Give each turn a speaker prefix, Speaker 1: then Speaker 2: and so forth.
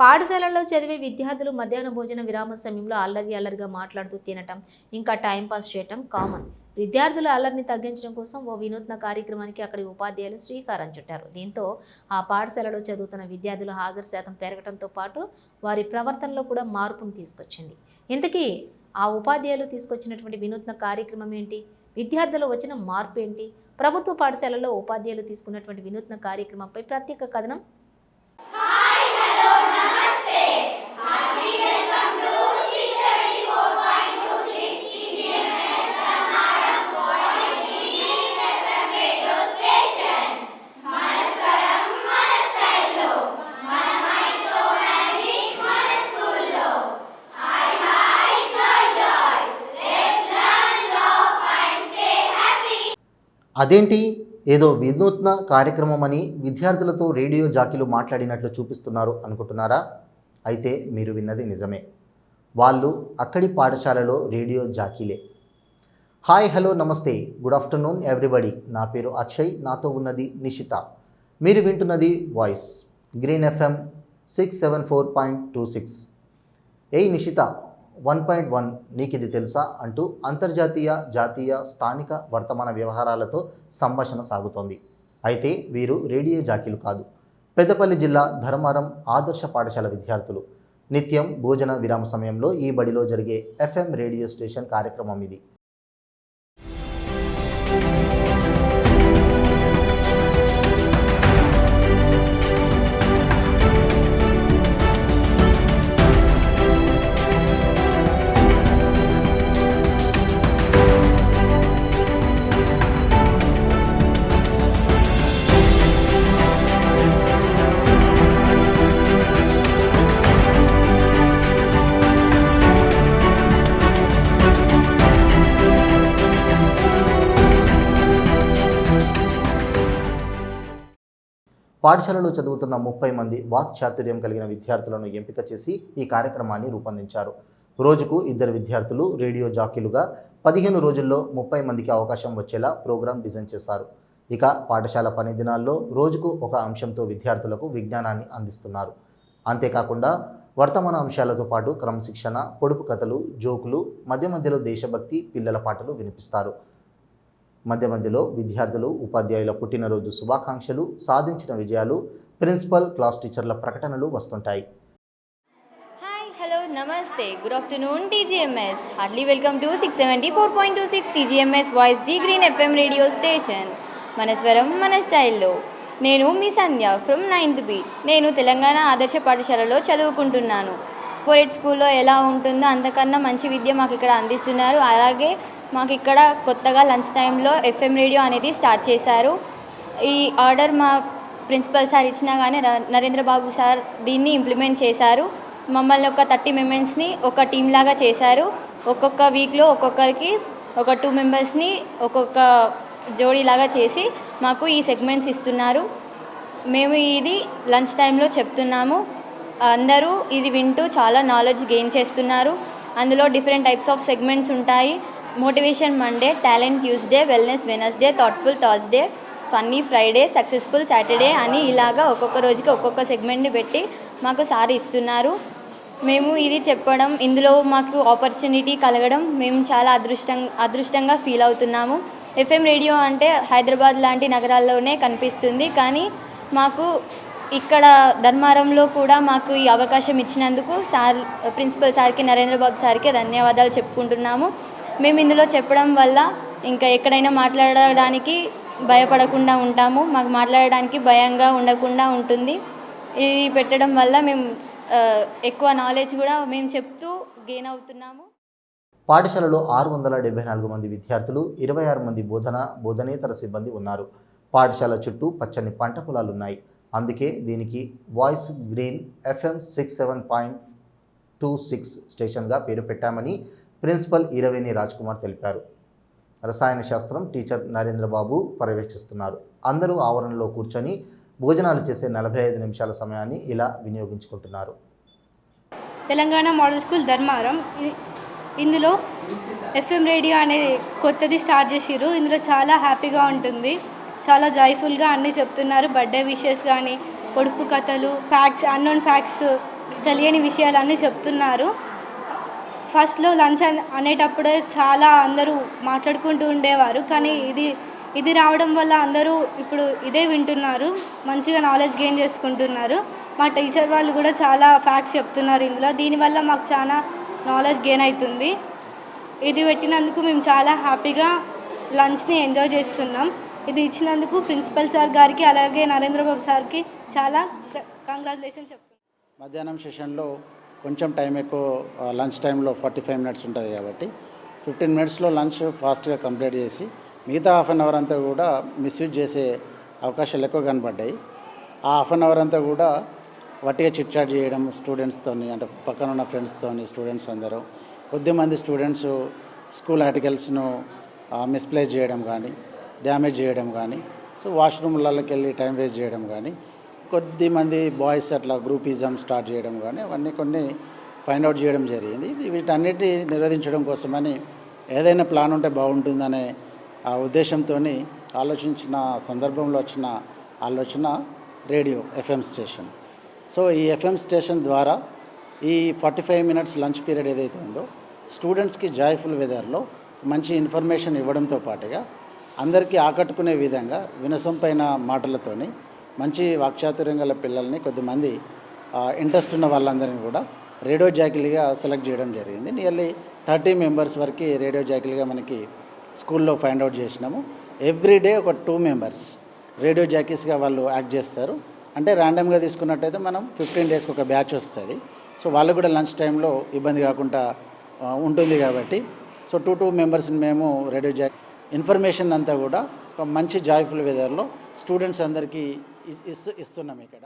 Speaker 1: పాఠశాలలో చదివే విద్యార్థులు మధ్యాహ్న భోజన విరామ సమయంలో అల్లరి అల్లరిగా మాట్లాడుతూ తినటం ఇంకా టైంపాస్ చేయటం కామన్. విద్యార్థుల అల్లరిని తగ్గించడం కోసం ఓ వినూత్న కార్యక్రమానికి అక్కడి ఉపాధ్యాయులు శ్రీకారం చుట్టారు. దీంతో ఆ పాఠశాలలో చదువుతున్న విద్యార్థుల హాజరు శాతం పెరగడంతో పాటు వారి ప్రవర్తనలో కూడా మార్పును తీసుకొచ్చింది. ఇంతకీ ఆ ఉపాధ్యాయులు తీసుకొచ్చినటువంటి వినూత్న కార్యక్రమం ఏంటి? విద్యార్థులు వచ్చిన మార్పు ఏంటి? ప్రభుత్వ పాఠశాలలో ఉపాధ్యాయులు తీసుకున్నటువంటి వినూత్న కార్యక్రమంపై ప్రత్యేక కథనం
Speaker 2: అదేంటి? ఏదో వినూత్న కార్యక్రమం అని విద్యార్థులతో రేడియో జాకీలు మాట్లాడినట్లు చూపిస్తున్నారు అనుకుంటున్నారా? అయితే మీరు విన్నది నిజమే. వాళ్ళు అక్కడి పాఠశాలలో రేడియో జాకీలే. హాయ్ హలో నమస్తే. Good afternoon everybody. నా పేరు అక్షయ్. నాతో ఉన్నది నిషిత. మీరు వింటున్నది voice. Green F M six seven four point two six. ఏయ్ నిషిత. వన్ పాయింట్ వన్ నీకు ఇది తెలుసా అంటూ అంతర్జాతీయ జాతీయ స్థానిక వర్తమాన వ్యవహారాలతో సంభాషణ సాగుతోంది. అయితే వీరు రేడియో జాకీలు కాదు. పెద్దపల్లి జిల్లా ధర్మారం ఆదర్శ పాఠశాల విద్యార్థులు. నిత్యం భోజన విరామ సమయంలో ఈ బడిలో జరిగే ఎఫ్ఎం రేడియో స్టేషన్ కార్యక్రమం ఇది. పాఠశాలలో చదువుతున్న ముప్పై మంది వాక్ చాతుర్యం కలిగిన విద్యార్థులను ఎంపిక చేసి ఈ కార్యక్రమాన్ని రూపొందించారు. రోజుకు ఇద్దరు విద్యార్థులు రేడియో జాకీలుగా పదిహేను రోజుల్లో ముప్పై మందికి అవకాశం వచ్చేలా ప్రోగ్రాం డిజైన్ చేశారు. ఇక పాఠశాల పని దినాల్లో రోజుకు ఒక అంశంతో విద్యార్థులకు విజ్ఞానాన్ని అందిస్తున్నారు. అంతేకాకుండా వర్తమాన అంశాలతో పాటు క్రమశిక్షణ పొడుపు కథలు జోకులు మధ్య మధ్యలో దేశభక్తి పిల్లల పాటలు వినిపిస్తారు. మధ్య మధ్యలో విద్యార్థులు ఉపాధ్యాయుల పుట్టినరోజు శుభాకాంక్షలు సాధించిన విజయాలు ప్రిన్సిపల్ క్లాస్ టీచర్ల ప్రకటనలు వస్తుంటాయి.
Speaker 3: హాయ్ హలో నమస్తే. Good afternoon T G M S heartily welcome to six seventy four point two six T G M S voice G green F M radio station మన స్వరం మన స్టైల్లో. నేను మీ సంధ్య ఫ్రమ్ నైన్త్ బి నేను తెలంగాణ ఆదర్శ పాఠశాలలో చదువుకుంటున్నాను. కోరెట్ స్కూల్లో ఎలా ఉంటుందో అంతకన్నా మంచి విద్య మాకు ఇక్కడ అందిస్తున్నారు. అలాగే మాకు ఇక్కడ కొత్తగా లంచ్ టైంలో ఎఫ్ఎం రేడియో అనేది స్టార్ట్ చేశారు. ఈ ఆర్డర్ మా ప్రిన్సిపల్ సార్ ఇచ్చినా కానీ నరేంద్ర బాబు సార్ దీన్ని ఇంప్లిమెంట్ చేశారు. మమ్మల్ని ఒక థర్టీ మెంబర్స్ని ఒక టీం లాగా చేశారు. ఒక్కొక్క వీక్లో ఒక్కొక్కరికి ఒక టూ మెంబర్స్ని ఒక్కొక్క జోడీలాగా చేసి మాకు ఈ సెగ్మెంట్స్ ఇస్తున్నారు. మేము ఇది లంచ్ టైంలో చెప్తున్నాము. అందరూ ఇది వింటూ చాలా నాలెడ్జ్ గెయిన్ చేస్తున్నారు. అందులో డిఫరెంట్ టైప్స్ ఆఫ్ సెగ్మెంట్స్ ఉంటాయి. Motivation Monday talent Tuesday wellness Wednesday thoughtful Thursday funny Friday successful Saturday అని ఇలాగా ఒక్కొక్క రోజుకి ఒక్కొక్క సెగ్మెంట్ని పెట్టి మాకు సార్ ఇస్తున్నారు. మేము ఇది చెప్పడం ఇందులో మాకు ఆపర్చునిటీ కలగడం మేము చాలా అదృష్టం అదృష్టంగా ఫీల్ అవుతున్నాము. ఎఫ్ఎం రేడియో అంటే హైదరాబాద్ లాంటి నగరాల్లోనే కనిపిస్తుంది. కానీ మాకు ఇక్కడ ధర్మారంలో కూడా మాకు ఈ అవకాశం ఇచ్చినందుకు సార్ ప్రిన్సిపల్ సార్కి నరేంద్ర బాబు సార్కి ధన్యవాదాలు చెప్పుకుంటున్నాము. మేము ఇందులో చెప్పడం వల్ల ఇంకా ఎక్కడైనా మాట్లాడడానికి భయపడకుండా ఉంటాము. మాకు మాట్లాడడానికి భయంగా ఉండకుండా ఉంటుంది. ఇది పెట్టడం వల్ల మేము ఎక్కువ నాలెడ్జ్ కూడా మేము చెప్తూ గెయిన్ అవుతున్నాము.
Speaker 2: పాఠశాలలో ఆరు వందల డెబ్బై నాలుగు మంది విద్యార్థులు ఇరవై ఆరు మంది బోధన బోధనేతర సిబ్బంది ఉన్నారు. పాఠశాల చుట్టూ పచ్చని పంట పొలాలు ఉన్నాయి అందుకే దీనికి voice green FM six seven point two six స్టేషన్గా పేరు పెట్టామని ప్రిన్సిపల్ ఈరవేణి రాజ్ కుమార్ తెలిపారు. రసాయన శాస్త్రం టీచర్ నరేంద్రబాబు పర్యవేక్షిస్తున్నారు. అందరూ ఆవరణలో కూర్చొని భోజనాలు చేసే నలభై ఐదు నిమిషాల సమయాన్ని ఇలా వినియోగించుకుంటున్నారు.
Speaker 4: తెలంగాణ మోడల్ స్కూల్ ధర్మారం ఇందులో ఎఫ్ఎం రేడియో అనేది కొత్తది స్టార్ట్ చేసిర్రు. ఇందులో చాలా హ్యాపీగా ఉంటుంది. చాలా జాయ్ఫుల్గా అన్నీ చెప్తున్నారు. బర్త్డే విషెస్ కానీ పొడుపు కథలు ఫ్యాక్ట్స్ అన్నోన్ ఫ్యాక్ట్స్ తెలియని విషయాలన్నీ చెప్తున్నారు. ఫస్ట్లో లంచ్ అనేటప్పుడే చాలా అందరూ మాట్లాడుకుంటూ ఉండేవారు. కానీ ఇది ఇది రావడం వల్ల అందరూ ఇప్పుడు ఇదే వింటున్నారు. మంచిగా నాలెడ్జ్ గెయిన్ చేసుకుంటున్నారు. మా టీచర్ వాళ్ళు కూడా చాలా ఫ్యాక్ట్స్ చెప్తున్నారు ఇందులో. దీనివల్ల మాకు చాలా నాలెడ్జ్ గెయిన్ అవుతుంది ఇది పెట్టినందుకు మేము చాలా హ్యాపీగా లంచ్ని ఎంజాయ్ చేస్తున్నాం. ఇది ఇచ్చినందుకు ప్రిన్సిపల్ సార్ గారికి అలాగే నరేంద్ర బాబు సార్కి చాలా కంగ్రాచులేషన్ చెప్తున్నాం.
Speaker 5: మధ్యాహ్నం సెషన్లో కొంచెం టైం ఎక్కువ లంచ్ టైంలో ఫార్టీ ఫైవ్ మినిట్స్ ఉంటుంది కాబట్టి ఫిఫ్టీన్ మినిట్స్లో లంచ్ ఫాస్ట్గా కంప్లీట్ చేసి మిగతా హాఫ్ అన్ అవర్ అంతా కూడా మిస్యూజ్ చేసే అవకాశాలు ఎక్కువ కనబడ్డాయి. ఆ హాఫ్ అన్ అవర్ అంతా కూడా వట్టిగా చిట్ చాట్ చేయడం స్టూడెంట్స్తోని అంటే పక్కన ఉన్న ఫ్రెండ్స్తోని స్టూడెంట్స్ అందరూ కొద్దిమంది స్టూడెంట్స్ స్కూల్ ఆర్టికల్స్ను మిస్ప్లేస్ చేయడం కానీ డ్యామేజ్ చేయడం కానీ సో వాష్రూమ్లలోకి వెళ్ళి టైం వేస్ట్ చేయడం కానీ కొద్దిమంది బాయ్స్ అట్లా గ్రూపిజం స్టార్ట్ చేయడం కానీ అవన్నీ కొన్ని ఫైండ్ అవుట్ చేయడం జరిగింది. వీటన్నిటి నిరోధించడం కోసమని ఏదైనా ప్లాన్ ఉంటే బాగుంటుందనే ఆ ఉద్దేశంతో ఆలోచించిన సందర్భంలో వచ్చిన ఆలోచన రేడియో ఎఫ్ఎం స్టేషన్. సో ఈ ఎఫ్ఎం స్టేషన్ ద్వారా ఈ forty five minutes lunch period ఏదైతే ఉందో స్టూడెంట్స్కి జాయ్ఫుల్ వెదర్లో మంచి ఇన్ఫర్మేషన్ ఇవ్వడంతో పాటుగా అందరికీ ఆకట్టుకునే విధంగా వినసొంపైన మాటలతోని మంచి వాక్చాతుర్యం గల పిల్లల్ని కొద్దిమంది ఇంట్రెస్ట్ ఉన్న వాళ్ళందరినీ కూడా రేడియో జాకిలీగా సెలెక్ట్ చేయడం జరిగింది. నియర్లీ థర్టీ మెంబర్స్ వరకు రేడియో జాకిలీగా మనకి స్కూల్లో ఫైండ్ అవుట్ చేసినాము. ఎవ్రీ డే ఒక టూ మెంబర్స్ రేడియో జాకీస్గా వాళ్ళు యాక్ట్ చేస్తారు. అంటే ర్యాండమ్గా తీసుకున్నట్టయితే మనం ఫిఫ్టీన్ డేస్కి ఒక బ్యాచ్ వస్తుంది. సో వాళ్ళు కూడా లంచ్ టైంలో ఇబ్బంది కాకుండా ఉంటుంది కాబట్టి. సో టూ టూ మెంబర్స్ని మేము రేడియో జాక్ ఇన్ఫర్మేషన్ అంతా కూడా మంచి జాయ్ఫుల్ వెదర్లో స్టూడెంట్స్ అందరికీ ఇస్- ఇస్తు ఇస్తున్నాం ఇక్కడ.